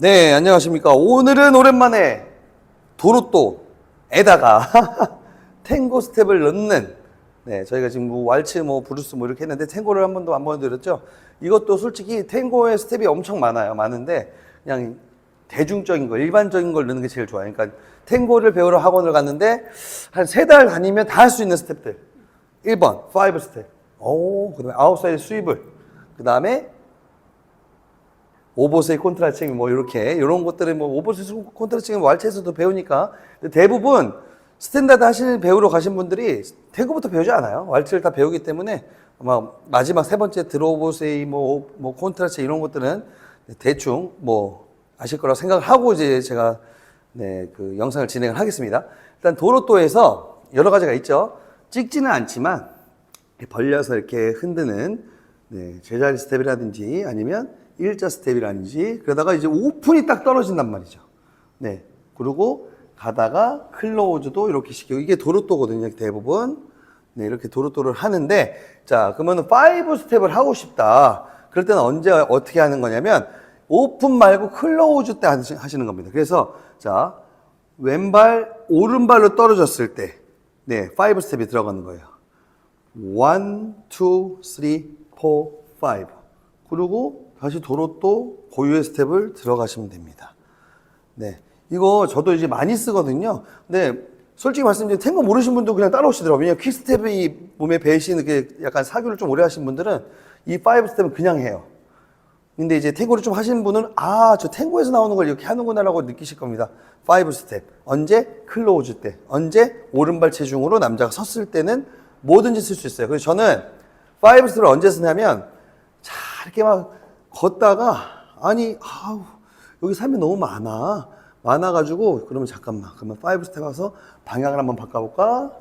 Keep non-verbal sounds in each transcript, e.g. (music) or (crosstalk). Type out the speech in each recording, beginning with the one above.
네, 안녕하십니까. 오늘은 오랜만에 도로또에다가 (laughs) 탱고 스텝을 넣는 네, 저희가 지금 뭐 왈츠 뭐 브루스 뭐 이렇게 했는데 탱고를 한 번도 안 보여드렸죠. 이것도 솔직히 탱고의 스텝이 엄청 많아요. 많은데 그냥 대중적인 거, 일반적인 걸 넣는 게 제일 좋아요. 그러니까 탱고를 배우러 학원을 갔는데 한 세 달 다니면 다 할 수 있는 스텝들. 1번, 5 스텝. 오, 그 다음에 아웃사이드 스윕을. 그 다음에 오버세이 콘트라칭 뭐 이렇게 이런 것들은 뭐 오버세이 콘트라칭은 왈츠에서도 배우니까 대부분 스탠다드 하시는 배우러 가신 분들이 태그부터 배우지 않아요. 왈츠를 다 배우기 때문에 아마 마지막 세 번째 드로보세이 뭐, 뭐 콘트라칭 이런 것들은 대충 뭐 아실 거라고 생각을 하고 이제 제가 네, 그 영상을 진행을 하겠습니다. 일단 도로또에서 여러 가지가 있죠. 찍지는 않지만 벌려서 이렇게 흔드는 네, 제자리 스텝이라든지 아니면 일자 스텝이라든지 그러다가 이제 오픈이 딱 떨어진단 말이죠. 네. 그리고 가다가 클로즈도 이렇게 시키고 이게 도로또거든요. 대부분. 네, 이렇게 도로또를 하는데 자, 그러면 5 스텝을 하고 싶다. 그럴 때는 언제 어떻게 하는 거냐면 오픈 말고 클로즈 때 하시- 하시는 겁니다. 그래서 자, 왼발 오른발로 떨어졌을 때 네, 5 스텝이 들어가는 거예요. 1, 2, 3, 4, 5. 그리고 다시 도로 또 고유의 스텝을 들어가시면 됩니다. 네. 이거 저도 이제 많이 쓰거든요. 근데 솔직히 말씀드리면 탱고 모르신 분도 그냥 따라오시더라고요. 왜냐면 퀵스텝이 몸에 배신 그 약간 사교를 좀 오래 하신 분들은 이5 스텝은 그냥 해요. 근데 이제 탱고를 좀 하시는 분은 아, 저 탱고에서 나오는 걸 이렇게 하는구나라고 느끼실 겁니다. 5 스텝. 언제? 클로즈 때. 언제? 오른발 체중으로 남자가 섰을 때는 뭐든지 쓸 수 있어요. 그래서 저는 5 스텝을 언제 쓰냐면 자, 이렇게 막 걷다가 아니, 아우, 여기 삶이 너무 많아. 많아가지고 그러면 잠깐만. 그러면 5 스텝 와서 방향을 한번 바꿔볼까?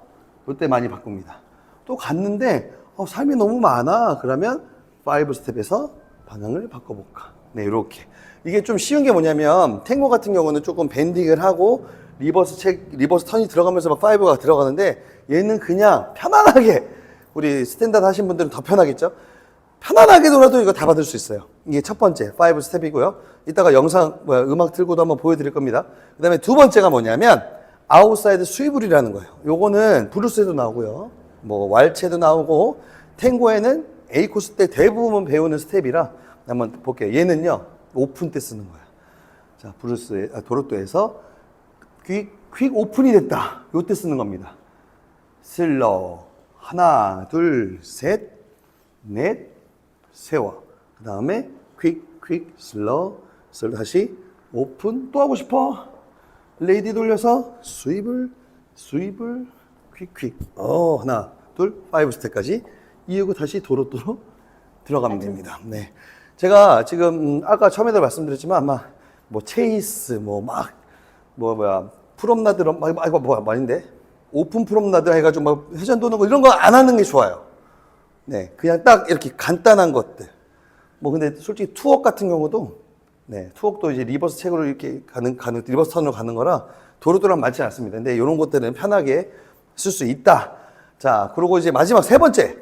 그때 많이 바꿉니다. 또 갔는데 어, 삶이 너무 많아. 그러면 5 스텝에서 방향을 바꿔볼까. 네, 이렇게. 이게 좀 쉬운 게 뭐냐면 탱고 같은 경우는 조금 밴딩을 하고 리버스 책, 리버스 턴이 들어가면서 막 5가 들어가는데 얘는 그냥 편안하게 우리 스탠다드 하신 분들은 더 편하겠죠? 편안하게 놀아도 이거 다 받을 수 있어요. 이게 첫 번째, 5 스텝이고요. 이따가 영상, 뭐야, 음악 틀고도 한번 보여드릴 겁니다. 그 다음에 두 번째가 뭐냐면, 아웃사이드 스위블이라는 거예요. 요거는 브루스에도 나오고요. 뭐, 왈체도 나오고, 탱고에는 A 코스 때 대부분 배우는 스텝이라 한번 볼게요. 얘는요, 오픈 때 쓰는 거예요. 자, 브루스, 아, 도로또에서 퀵, 퀵 오픈이 됐다. 요때 쓰는 겁니다. 슬로우. 하나, 둘, 셋, 넷, 세워. 그 다음에 퀵, 퀵, 슬로우, 슬로우 다시 오픈 또 하고 싶어. 레이디 돌려서 스윕을, 스윕을, 퀵, 퀵. 어, 하나, 둘, 파이브 스텝까지 이으고 다시 도로 도로 들어가면 됩니다. 네. 제가 지금 음, 아까 처음에도 말씀드렸지만 아마 뭐 체이스 뭐 막뭐 뭐야 프롬나드 막 막- 이거 뭐야 말인데 오픈 프롬나드 해가지고 막 회전 도는 거 이런 거 안 하는 게 좋아요. 네, 그냥 딱 이렇게 간단한 것들. 뭐 근데 솔직히 투옥 같은 경우도 네, 투옥도 이제 리버스 책으로 이렇게 가는 가는 리버스 턴으로 가는 거라 도로도랑 많지 않습니다. 근데 이런 것들은 편하게 쓸 수 있다. 자, 그리고 이제 마지막 세 번째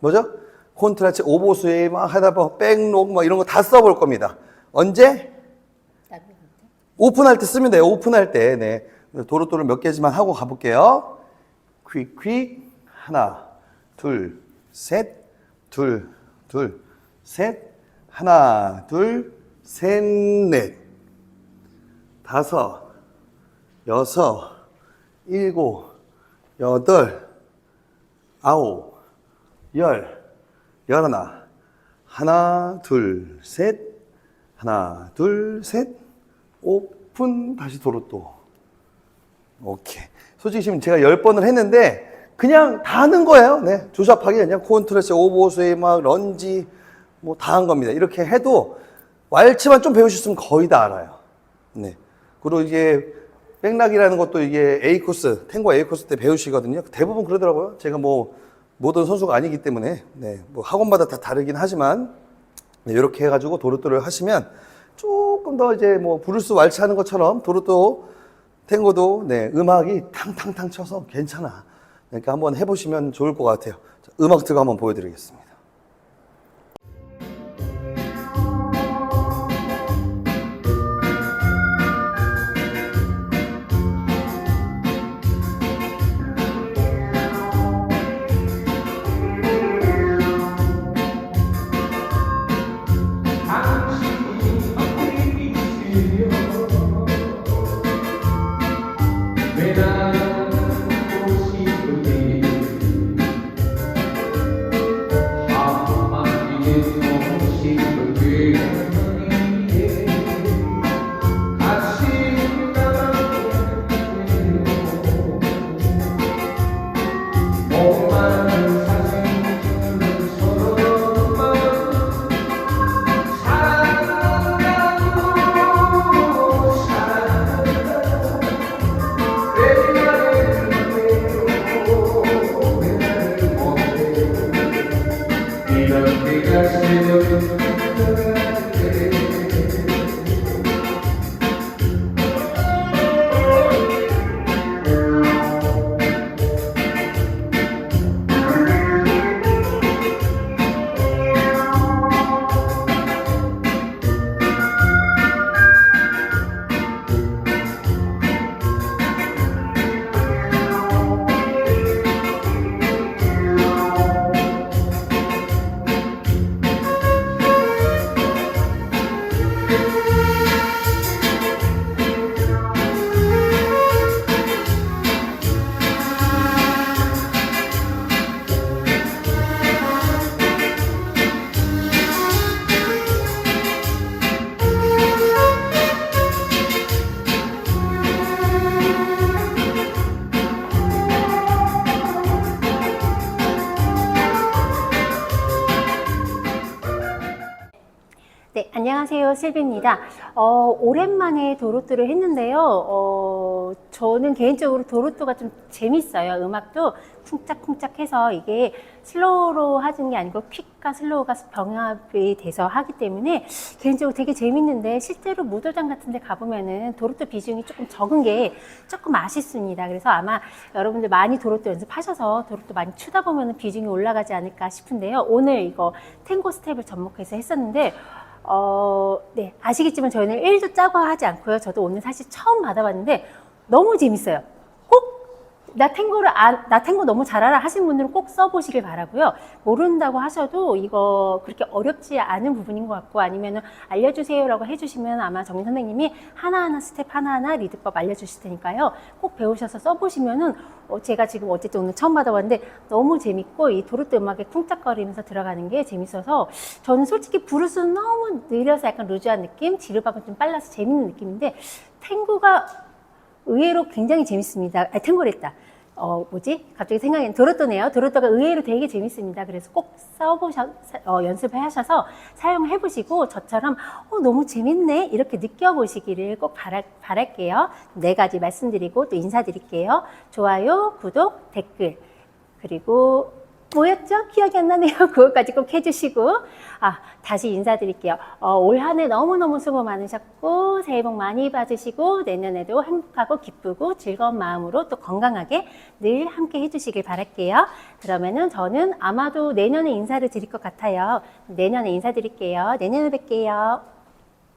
뭐죠? 콘트라치 오보스에 막 하다 보면 백록 막 이런 거 다 써볼 겁니다. 언제? 오픈할 때 쓰면 돼요. 오픈할 때. 네. 도로도로 몇 개지만 하고 가볼게요. 퀵, 퀵. 하나, 둘, 셋, 둘, 둘, 셋. 하나, 둘, 셋, 넷. 다섯, 여섯, 일곱, 여덟, 아홉, 열, 열하나. 하나, 둘, 셋. 하나, 둘, 셋. 오픈. 다시 도로 또. 오케이. 솔직히 지금 제가 열 번을 했는데, 그냥 다 하는 거예요. 네. 조잡하게 그냥 콘트레스, 오버스웨이, 막, 런지, 뭐 다 한 겁니다. 이렇게 해도, 왈츠만 좀 배우셨으면 거의 다 알아요. 네. 그리고 이게, 백락이라는 것도 이게 A 코스, 탱고 A 코스 때 배우시거든요. 대부분 그러더라고요. 제가 뭐, 모든 선수가 아니기 때문에, 네. 뭐 학원마다 다 다르긴 하지만, 네, 이렇게 해가지고 도로또를 하시면 조금 더 이제 뭐 브루스 왈츠 하는 것처럼 도로또 탱고도 네, 음악이 탕탕탕 쳐서 괜찮아. 그러니까 한번 해보시면 좋을 것 같아요. 자, 음악 들고 한번 보여드리겠습니다. 안녕하세요, 실비입니다. 어, 오랜만에 도로뚜를 했는데요. 어, 저는 개인적으로 도로뚜가 좀 재밌어요. 음악도 쿵짝쿵짝해서 이게 슬로우로 하는 게 아니고 퀵과 슬로우가 병합이 돼서 하기 때문에 개인적으로 되게 재밌는데 실제로 무도장 같은 데 가보면은 도로뚜 비중이 조금 적은 게 조금 아쉽습니다. 그래서 아마 여러분들 많이 도로뚜 연습하셔서 도로뚜 많이 추다 보면은 비중이 올라가지 않을까 싶은데요. 오늘 이거 탱고 스텝을 접목해서 했었는데 어, 네. 아시겠지만 저희는 1도 짜고 하지 않고요. 저도 오늘 사실 처음 받아봤는데 너무 재밌어요. 꼭나 탱고를 안, 나 탱고 너무 잘 알아 하시는 분들은 꼭 써보시길 바라고요. 모른다고 하셔도 이거 그렇게 어렵지 않은 부분인 것 같고 아니면은 알려주세요라고 해주시면 아마 정민 선생님이 하나하나 스텝 하나하나 리드법 알려주실 테니까요. 꼭 배우셔서 써보시면은 어, 제가 지금 어쨌든 오늘 처음 받아봤는데 너무 재밌고 이 도르트 음악에 쿵짝거리면서 들어가는 게 재밌어서 저는 솔직히 브루스는 너무 느려서 약간 루즈한 느낌, 지르박은 좀 빨라서 재밌는 느낌인데 탱고가 의외로 굉장히 재밌습니다. 아, 탱고랬다. 어, 뭐지? 갑자기 생각이 나. 도로또네요. 도로또가 의외로 되게 재밌습니다. 그래서 꼭 써보셔, 어, 연습을 하셔서 사용해 보시고 저처럼 어, 너무 재밌네. 이렇게 느껴보시기를 꼭 바랄, 바랄게요. 네 가지 말씀드리고 또 인사드릴게요. 좋아요, 구독, 댓글. 그리고 뭐였죠? 기억이 안 나네요. (laughs) 그것까지 꼭 해주시고. 아, 다시 인사드릴게요. 어, 올 한 해 너무너무 수고 많으셨고, 새해 복 많이 받으시고, 내년에도 행복하고 기쁘고 즐거운 마음으로 또 건강하게 늘 함께 해주시길 바랄게요. 그러면은 저는 아마도 내년에 인사를 드릴 것 같아요. 내년에 인사드릴게요. 내년에 뵐게요.